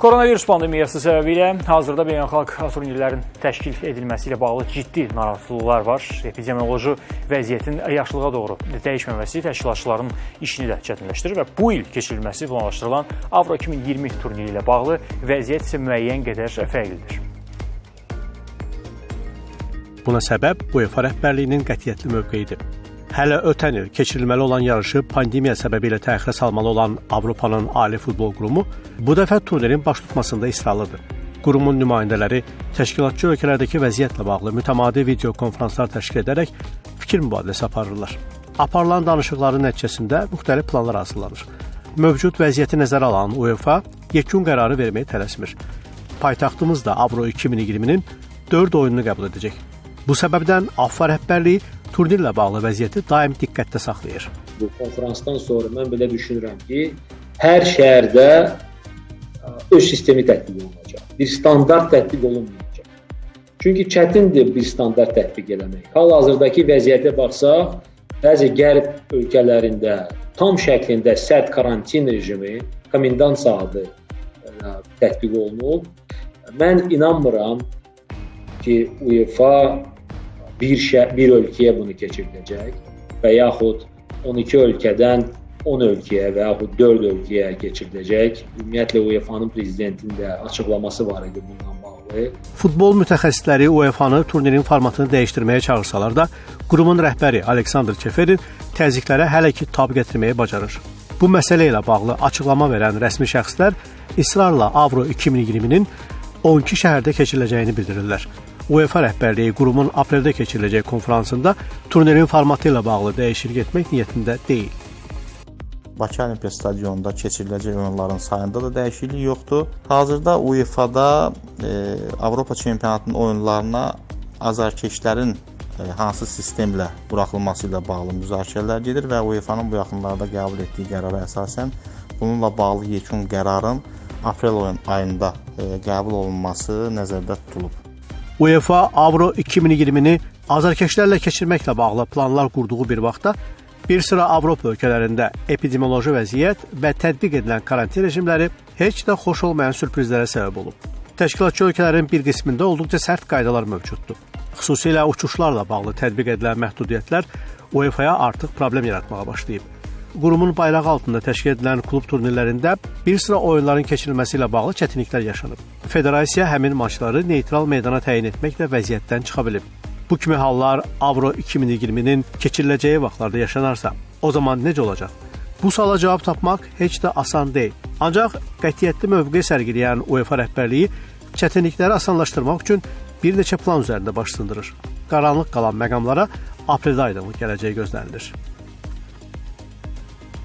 Koronavirus pandemiyası səbəbilə hazırda beynəlxalq turnirlərin təşkil edilməsi ilə bağlı ciddi narahatlıqlar var. Epidemioloji vəziyyətin yaşlığa doğru dəyişməməsi təşkilatçıların işini də çətinləşdirir və bu il keçirilməsi planlaşdırılan Avro 2020 turniri ilə bağlı vəziyyət isə müəyyən qədər fərqlidir. Buna səbəb UEFA rəhbərliyinin qətiyyətli mövqeyidir. Hələ ötən il keçirilməli olan yarışı pandemiya səbəbilə təxirə salmalı olan Avropanın ali futbol qurumu bu dəfə turnirin baş tutmasında israrlıdır. Qurumun nümayəndələri təşkilatçı ölkələrdəki vəziyyətlə bağlı mütəmadi video konfranslar təşkil edərək fikir mübadiləsi aparırlar. Aparılan danışıqların nəticəsində müxtəlif planlar hazırlanır. Mövcud vəziyyəti nəzərə alan UEFA yekun qərarı verməyə tələsmir. Paytaxtımız da Avro 2020-nin 4 oyununu qəbul edəcək. Bu səbəbdən AFFA rəhbərliyi turnirlə bağlı vəziyyəti daim diqqətdə saxlayır. Bu konfransdan sonra mən belə düşünürəm ki, hər şəhərdə ə, öz sistemi tətbiq olunacaq. Bir standart tətbiq olunmayacaq. Çünki çətindir bir standart tətbiq eləmək. Hal-hazırdakı vəziyyətə baxsaq, bəzi qərb ölkələrində tam şəklində sərt karantin rejimi, komendant saatı ə, tətbiq olunub. Mən inanmıram ki, UEFA bir şə bir ölkəyə bunu keçiriləcək və yaxud 12 ölkədən 10 ölkəyə və yaxud 4 ölkəyə keçiriləcək. Ümumiyyətlə UEFA-nın prezidentinin də açıqlaması var idi bununla bağlı. Futbol mütəxəssisləri UEFA-nı turnirin formatını dəyişdirməyə çağırsalar da, qurumun rəhbəri Aleksandr Çeferin təzyiqlərə hələ ki tab gətirməyi bacarır. Bu məsələ ilə bağlı açıqlama verən rəsmi şəxslər israrla Avro 2020-nin 12 şəhərdə keçiriləcəyini bildirirlər. UEFA rəhbərliyi qurumun apreldə keçiriləcək konfransında turnirin formatı ilə bağlı dəyişiklik etmək niyyətində deyil. Bakı Olimpiya stadionunda keçiriləcək oyunların sayında da dəyişiklik yoxdur. Hazırda UEFA-da e, Avropa çempionatının oyunlarına azarkeşlərin e, hansı sistemlə buraxılması ilə bağlı müzakirələr gedir və UEFA-nın bu yaxınlarda qəbul etdiyi qərara əsasən bununla bağlı yekun qərarın aprel oyun ayında e, qəbul olunması nəzərdə tutulub. UEFA Avro 2020-ni azarkeşlərlə keçirməklə bağlı planlar qurduğu bir vaxtda bir sıra Avropa ölkələrində epidemioloji vəziyyət və tətbiq edilən karantin rejimləri heç də xoş olmayan sürprizlərə səbəb olub. Təşkilatçı ölkələrin bir qismində olduqca sərt qaydalar mövcuddur. Xüsusilə uçuşlarla bağlı tətbiq edilən məhdudiyyətlər UEFA-ya artıq problem yaratmağa başlayıb. Qurumun bayrağı altında təşkil edilən klub turnirlərində bir sıra oyunların keçirilməsi ilə bağlı çətinliklər yaşanıb. Federasiya həmin maçları neytral meydana təyin etməklə vəziyyətdən çıxa bilib. Bu kimi hallar Avro 2020-nin keçiriləcəyi vaxtlarda yaşanarsa, o zaman necə olacaq? Bu suala cavab tapmaq heç də asan deyil. Ancaq qətiyyətli mövqe sərgiləyən UEFA rəhbərliyi çətinlikləri asanlaşdırmaq üçün bir neçə plan üzərində baş sındırır. Qaranlıq qalan məqamlara aprel ayında gələcəyi gözlənilir.